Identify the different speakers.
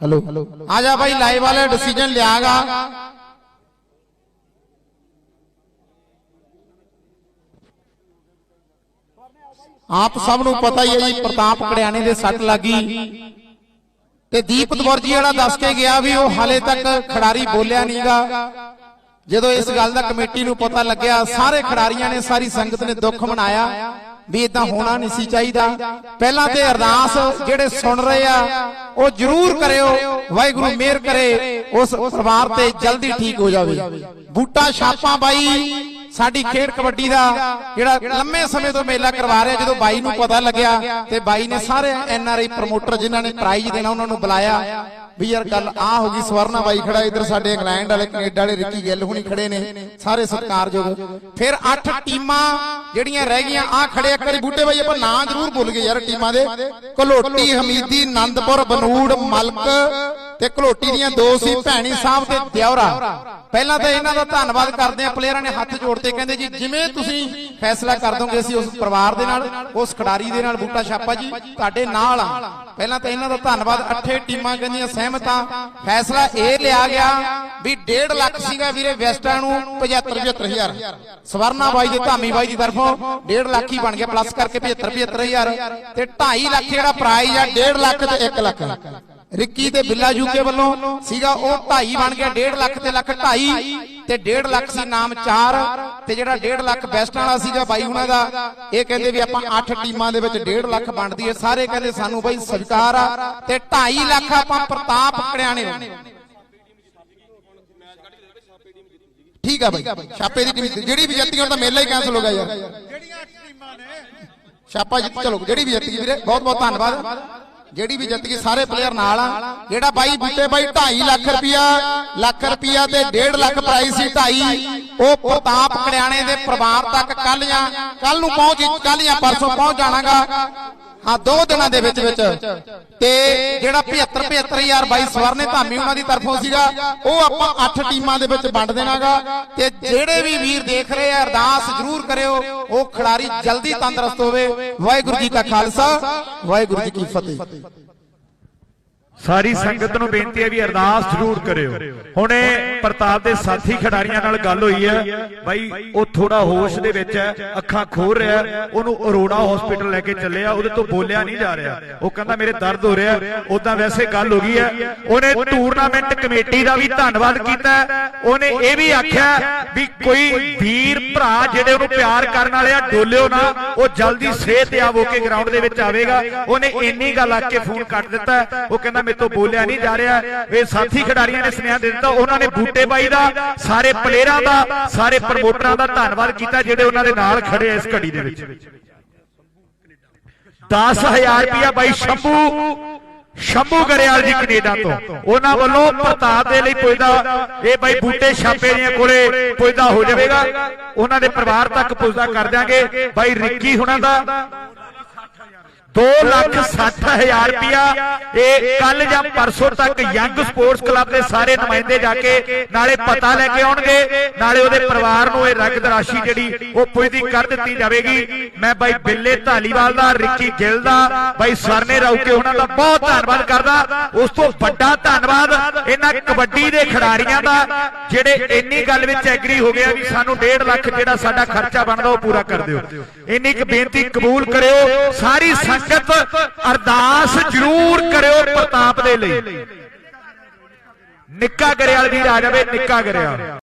Speaker 1: Hello ਆ ਜਾ ਭਾਈ live ਵਾਲੇ ਡਿਸੀਜਨ ਲਿਆਗਾ। ਆਪ ਸਭ ਨੂੰ ਪਤਾ ਹੀ ਹੈ ਜੀ, ਪ੍ਰਤਾਪ ਕੜਿਆਣੇ ਦੇ ਸੱਟ ਲੱਗੀ। ਤੇ ਦੀਪ ਦਵਰ ਜੀ ਜਿਹੜਾ ਦੱਸ ਕੇ ਗਿਆ ਵੀ ਉਹ ਹਾਲੇ ਤੱਕ ਖਿਡਾਰੀ ਬੋਲਿਆ ਨਹੀਂਗਾ। ਜਦੋਂ ਇਸ ਗੱਲ ਦਾ ਕਮੇਟੀ ਨੂੰ ਪਤਾ ਲੱਗਿਆ, ਸਾਰੇ ਖਿਡਾਰੀਆਂ ਨੇ ਸਾਰੀ ਸੰਗਤ ਨੇ ਦੁੱਖ ਮਨਾਇਆ। ਵੀ ਇਦਾਂ ਹੋਣਾ ਨਹੀਂ ਸੀ ਚਾਹੀਦਾ। ਪਹਿਲਾਂ ਤੇ ਅਰਦਾਸ ਜਿਹੜੇ ਸੁਣ ਰਹੇ ਆ ਉਹ ਜਰੂਰ ਕਰਿਓ। ਵਾਹਿਗੁਰੂ ਮਿਹਰ ਕਰੇ ਉਸ ਪਰਿਵਾਰ ਤੇ ਜਲਦੀ ਠੀਕ ਹੋ ਜਾਵੇ। ਬੂਟਾ ਛਾਪਾਂ ਬਾਈ ਸਾਡੀ ਖੇਡ ਕਬੱਡੀ ਦਾ ਜਿਹੜਾ ਲੰਮੇ ਸਮੇਂ ਤੋਂ ਮੇਲਾ ਕਰਵਾ ਰਿਹਾ ਜਦੋਂ ਬਾਈ ਨੂੰ ਪਤਾ ਲੱਗਿਆ ਤੇ ਬਾਈ ਨੇ ਸਾਰੇ ਐਨ ਆਰ ਆਈ ਪ੍ਰਮੋਟਰ ਜਿਨ੍ਹਾਂ ਨੇ ਪ੍ਰਾਈਜ਼ ਦੇਣਾ ਉਹਨਾਂ ਨੂੰ ਬੁਲਾਇਆ। ਵੀ ਯਾਰ ਗੱਲ ਆ ਹੋ ਗਈ ਸਵਰਨਾ ਬਾਈ ਖੜਾ ਇਧਰ ਸਾਡੇ ਇੰਗਲੈਂਡ ਵਾਲੇ ਕੈਨੇਡਾ ਵਾਲੇ ਰਿੱਕੀ ਗਿੱਲ ਹੁਣੀ ਖੜੇ ਨੇ ਸਾਰੇ ਸਤਿਕਾਰਯੋਗ ਫਿਰ 8 ਟੀਮਾਂ ਜਿਹੜੀਆਂ ਰਹਿ ਗਈਆਂ ਆ ਖੜੇ ਇੱਕ ਵਾਰੀ ਬੂਟੇ ਬਾਈ ਆਪਾਂ ਨਾਂ ਜ਼ਰੂਰ ਭੁੱਲ ਗਏ ਯਾਰ ਟੀਮਾਂ ਦੇ। ਘਲੋਟੀ ਹਮੀਦੀ ਆਨੰਦਪੁਰ ਬਨੂੜ ਮਲਕ ਤੇ ਘਲੋਟੀ ਦੀਆਂ ਦੋ ਸੀ ਭੈਣੀ ਸਾਹਿਬ ਤੇ ਦਿਉਰਾ ਪਹਿਲਾਂ ਤਾਂ ਇਹਨਾਂ ਦਾ ਧੰਨਵਾਦ ਕਰਦੇ ਆ ਪਲੇਅਰਾਂ ਨੇ ਹੱਥ ਜੋੜਤੇ ਕਹਿੰਦੇ ਜੀ ਜਿਵੇਂ ਤੁਸੀਂ ਫੈਸਲਾ ਕਰ ਦੋਗੇ ਅਸੀਂ ਉਸ ਪਰਿਵਾਰ ਦੇ ਨਾਲ ਉਸ ਖਿਡਾਰੀ ਦੇ ਨਾਲ ਬੂਟਾ ਛਾਪਾ ਜੀ ਤੁਹਾਡੇ ਨਾਲ ਆ। ਪਹਿਲਾਂ ਤਾਂ ਇਹਨਾਂ ਦਾ ਧੰਨਵਾਦ ਅੱਠੇ ਟੀਮਾਂ ਕਹਿੰਦੀਆਂ ਸਹਿਮਤ। ਫੈਸਲਾ ਇਹ ਲਿਆ ਗਿਆ ਵੀ 1.5 ਲੱਖ ਸੀਗਾ ਵੀਰੇ ਵੈਸਟਾਂ ਨੂੰ 75 75000 ਸਵਰਨਾ ਬਾਈ ਦੇ ਧਾਮੀ ਬਾਈ ਦੀ ਤਰਫੋਂ 1.5 ਲੱਖ ਹੀ ਬਣ ਗਿਆ ਪਲੱਸ ਕਰਕੇ 75 75000 ਤੇ 2.5 ਲੱਖ ਜਿਹੜਾ ਪ੍ਰਾਈਜ਼ ਆ 1.5 ਲੱਖ ਤੇ 1 ਲੱਖ ਰਿੱਕੀ ਤੇ ਬਿੱਲਾ ਯੂਕੇ ਵੱਲੋਂ ਸੀਗਾ ਉਹ 2.5 ਬਣ ਗਿਆ 1.5 ਲੱਖ ਤੇ ਲੱਖ 2.5 ਤੇ 1.5 ਲੱਖ ਸੀ ਨਾਮ 4 ਤੇ ਜਿਹੜਾ 1.5 ਲੱਖ ਬੈਸਟ ਵਾਲਾ ਸੀਗਾ ਬਾਈ ਹੁਣਾਂ ਦਾ ਇਹ ਕਹਿੰਦੇ ਵੀ ਆਪਾਂ 8 ਟੀਮਾਂ ਦੇ ਵਿੱਚ 1.5 ਲੱਖ ਬਣਦੀ ਹੈ ਸਾਰੇ ਕਹਿੰਦੇ ਸਾਨੂੰ ਬਾਈ ਸਵੀਕਾਰ ਆ ਤੇ 2.5 ਲੱਖ ਆਪਾਂ ਪ੍ਰਤਾਪ ਕੜਿਆਣੇ ਨੂੰ। ਠੀਕ ਆ ਬਾਈ ਛਾਪੇ ਦੀ ਟੀਮ ਜਿਹੜੀ ਵੀ ਜਿੱਤੀ ਹੁਣ ਤਾਂ ਮੇਲਾ ਹੀ ਕੈਨਸਲ ਹੋ ਗਿਆ ਯਾਰ।
Speaker 2: ਜਿਹੜੀਆਂ ਟੀਮਾਂ ਨੇ।
Speaker 1: ਛਾਪਾ ਜਿੱਤ ਚਲੋ ਜਿਹੜੀ ਵੀ ਜਿੱਤ ਵੀਰੇ ਬਹੁਤ ਬਹੁਤ ਧੰਨਵਾਦ। ਜਿਹੜੀ ਵੀ ਜਿੱਤ ਗਈ, ਸਾਰੇ ਪਲੇਅਰ ਨਾਲ ਆ। ਜਿਹੜਾ ਬਾਈ ਬੂਟੇ ਬਾਈ 2.5 ਲੱਖ ਰੁਪਿਆ ਲੱਖ ਰੁਪਿਆ ਤੇ 1.5 ਲੱਖ ਪ੍ਰਾਈਜ਼ ਸੀ 2.5 ਉਹ ਪ੍ਰਤਾਪ ਕੜਿਆਣੇ ਦੇ ਪਰਿਵਾਰ ਤੱਕ ਕੱਲ ਜਾਂ ਕੱਲ ਨੂੰ ਪਹੁੰਚ ਕੱਲ ਜਾਂ ਪਰਸੋਂ ਪਹੁੰਚ ਜਾਣਾਗਾ। ਹਾਂ, ਦੋ ਦਿਨਾਂ ਦੇ ਵਿੱਚ ਵਿੱਚ। ਤੇ ਜਿਹੜਾ 75 75000 ਬਾਈ ਸਵਰਨੇ ਧਾਮੀ ਉਹਨਾਂ ਦੀ ਤਰਫੋਂ ਸੀਗਾ, ਉਹ ਆਪਾਂ 8 ਟੀਮਾਂ ਦੇ ਵਿੱਚ ਵੰਡ ਦੇਣਾਗਾ। ਤੇ ਜਿਹੜੇ ਵੀ ਵੀਰ ਦੇਖ ਰਹੇ ਆ, ਅਰਦਾਸ ਜ਼ਰੂਰ ਕਰਿਓ, ਉਹ ਖਿਡਾਰੀ ਜਲਦੀ ਤੰਦਰੁਸਤ ਹੋਵੇ। ਵਾਹਿਗੁਰੂ ਜੀ ਕਾ ਖਾਲਸਾ, ਵਾਹਿਗੁਰੂ ਜੀ ਕੀ ਫਤਿਹ।
Speaker 3: ਸਾਰੀ ਸੰਗਤ ਨੂੰ ਬੇਨਤੀ ਹੈ ਵੀ ਅਰਦਾਸ ਜ਼ਰੂਰ ਕਰਿਓ। ਹੁਣ ਇਹ ਪ੍ਰਤਾਪ ਦੇ ਸਾਥੀ ਖਿਡਾਰੀਆਂ ਨਾਲ ਗੱਲ ਹੋਈ ਹੈ। ਬਾਈ, ਉਹ ਥੋੜਾ ਹੋਸ਼ ਦੇ ਵਿੱਚ ਹੈ, ਅੱਖਾਂ ਖੋਰ ਰਿਹਾ ਉਹਨੂੰ ਅਰੋੜਾ ਹਸਪੀਟਲ ਲੈ ਕੇ ਚੱਲਿਆ। ਉਹਦੇ ਤੋਂ ਬੋਲਿਆ ਨਹੀਂ ਜਾ ਰਿਹਾ। ਉਹ ਕਹਿੰਦਾ, ਮੇਰੇ ਦਰਦ ਹੋ ਰਿਹਾ ਉਦਾਂ ਵੈਸੇ ਗੱਲ ਹੋ ਗਈ ਹੈ। ਉਹਨੇ ਟੂਰਨਾਮੈਂਟ ਕਮੇਟੀ ਦਾ ਵੀ ਧੰਨਵਾਦ ਕੀਤਾ ਉਹਨੇ ਇਹ ਵੀ ਆਖਿਆ ਵੀ ਕੋਈ ਵੀਰ, ਭਰਾ ਜਿਹੜੇ ਉਹਨੂੰ ਪਿਆਰ ਕਰਨ ਵਾਲੇ ਆ, ਡੋਲਿਓ ਨਾ। ਉਹ ਜਲਦੀ ਸਿਹਤਯਾਬ ਹੋ ਕੇ ਗਰਾਊਂਡ ਦੇ ਵਿੱਚ ਆਵੇਗਾ। ਉਹਨੇ ਇੰਨੀ ਗੱਲ ਆਖ ਕੇ ਫੋਨ ਕੱਟ ਦਿੱਤਾ ਉਹ ਕਹਿੰਦਾ ਮੇਰੇ ਤੋਂ ਬੋਲਿਆ ਨਹੀਂ ਜਾ ਰਿਹਾ, ਇਹ ਸਾਥੀ ਖਿਡਾਰੀਆਂ ਨੇ ਸੁਨੇਹਾ ਦੇ ਦਿੱਤਾ, ਉਹਨਾਂ ਨੇ ਬੂਟੇ ਬਾਈ ਦਾ, ਸਾਰੇ ਪਲੇਅਰਾਂ ਦਾ, ਸਾਰੇ ਪ੍ਰਮੋਟਰਾਂ ਦਾ ਧੰਨਵਾਦ ਕੀਤਾ ਜਿਹੜੇ ਉਹਨਾਂ ਦੇ ਨਾਲ ਖੜੇ ਇਸ ਘੜੀ ਦੇ ਵਿੱਚ। 10000 ਰੁਪਇਆ ਬਾਈ ਸ਼ੰਭੂ ਸ਼ੰਭੂ ਗਰੇਵਾਲ ਜੀ ਕੈਨੇਡਾ ਤੋਂ। ਉਹਨਾਂ ਵੱਲੋਂ ਪ੍ਰਤਾਪ ਦੇ ਲਈ ਪੁੱਜਦਾ, ਇਹ ਬਾਈ ਬੂਟੇ ਛਾਪੇ ਦੀਆਂ ਕੋਲੇ ਪੁੱਜਦਾ ਹੋ ਜਾਵੇਗਾ। ਉਹਨਾਂ ਦੇ ਪਰਿਵਾਰ ਤੱਕ ਪੁੱਜਦਾ ਕਰ ਦਿਆਂਗੇ। ਬਾਈ ਰਿੱਕੀ ਹੁਣਾਂ ਦਾ 2 ਲੱਖ 60 ਹਜ਼ਾਰ ਰੁਪਇਆ ਇਹ ਕੱਲ ਜਾਂ ਪਰਸੋਂ ਤੱਕ ਯੰਗ ਸਪੋਰਟਸ ਕਲੱਬ ਦੇ ਸਾਰੇ ਨੁਮਾਇੰਦੇ ਜਾ ਕੇ ਨਾਲੇ ਪਤਾ ਲੈ ਕੇ ਆਉਣਗੇ। ਨਾਲੇ ਉਹਦੇ ਪਰਿਵਾਰ ਨੂੰ ਇਹ ਰਕਦ ਰਾਸ਼ੀ ਜਿਹੜੀ ਉਹ ਪੁੱਜਦੀ ਕਰ ਦਿੱਤੀ ਜਾਵੇਗੀ। ਮੈਂ ਬਾਈ ਬਿੱਲੇ ਢਾਲੀਵਾਲ ਦਾ, ਰਿੱਕੀ ਗਿੱਲ ਦਾ, ਬਾਈ ਸਰਨੇ ਰੌਕੇ ਉਹਨਾਂ ਦਾ ਬਹੁਤ ਧੰਨਵਾਦ ਕਰਦਾ। ਉਸ ਤੋਂ ਵੱਡਾ ਧੰਨਵਾਦ ਇਹਨਾਂ ਕਬੱਡੀ ਦੇ ਖਿਡਾਰੀਆਂ ਦਾ, ਜਿਹੜੇ ਇੰਨੀ ਗੱਲ ਵਿੱਚ ਐਗਰੀ ਹੋ ਗਿਆ ਵੀ ਸਾਨੂੰ 1.5 ਲੱਖ ਜਿਹੜਾ ਸਾਡਾ ਖਰਚਾ ਬਣਦਾ ਉਹ ਪੂਰਾ ਕਰ ਦਿਓ। ਇੰਨੀ ਇੱਕ ਬੇਨਤੀ ਕਬੂਲ ਕਰਿਓ। ਸਾਰੀ ਸਾਰੀ ਸੰਗਤ ਅਰਦਾਸ ਜ਼ਰੂਰ ਕਰਿਓ ਪ੍ਰਤਾਪ ਦੇ ਲਈ। ਨਿੱਕਾ ਗਰੇਵਾਲ ਵੀਰ ਆ ਜਾਵੇ, ਨਿੱਕਾ ਗਰੇਵਾਲ